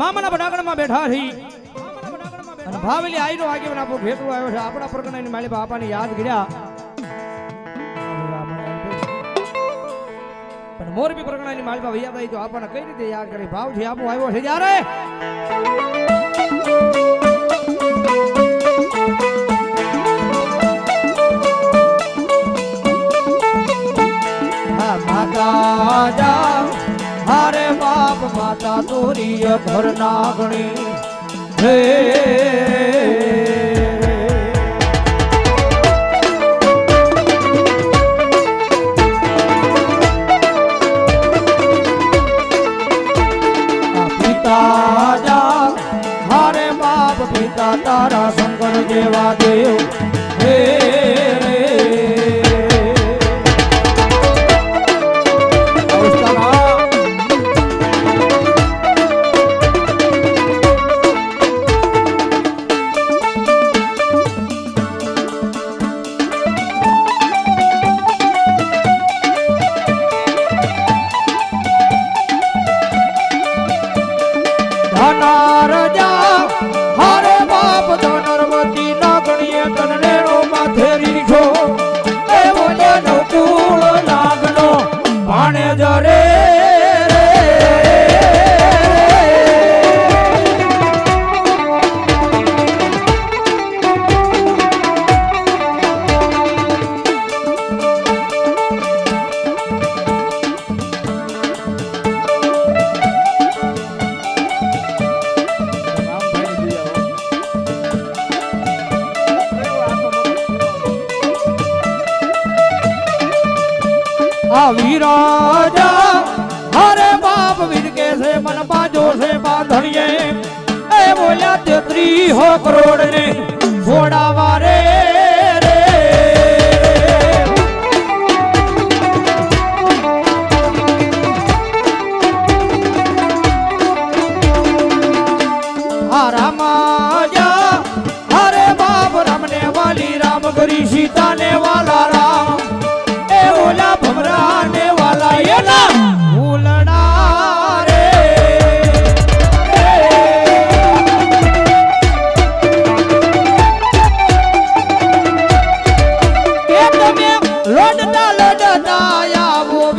મામાના બડાગણમાં બેઠા રહી. અને ભાવેલી આઈનો આગેવન આપણો ભેટો આવ્યો છે. આપણા પ્રગણાની માળી બાપાને યાદ કર્યા. પણ મોરબી પ્રગણાની માળીમાં વૈયા ભાઈ તો આપણને કઈ રીતે યાદ કરી? છે આપો આવ્યો છે જ્યારે. હારે બાપ માતા તોરી ઘર નાગણી હે. પિતા હારે બાપ પિતા તારા શંકર જેવા દેવ. ધનારજા હારે બાપ ધનરવતી નાગણીએ એ બોલે નકુળ નાગનો ભાણે આ વિરાજા હરે બાપ વિરકે છે મન બાજો છે બાંધણીએ. એ બોલ્યા, તેત્રી હો કરોડ ને છોડાવા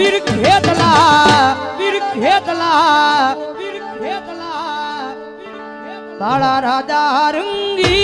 આવો વીર ખેતલા વીર ખેતલા વીર ખેતલા તાળા રાજા રંગી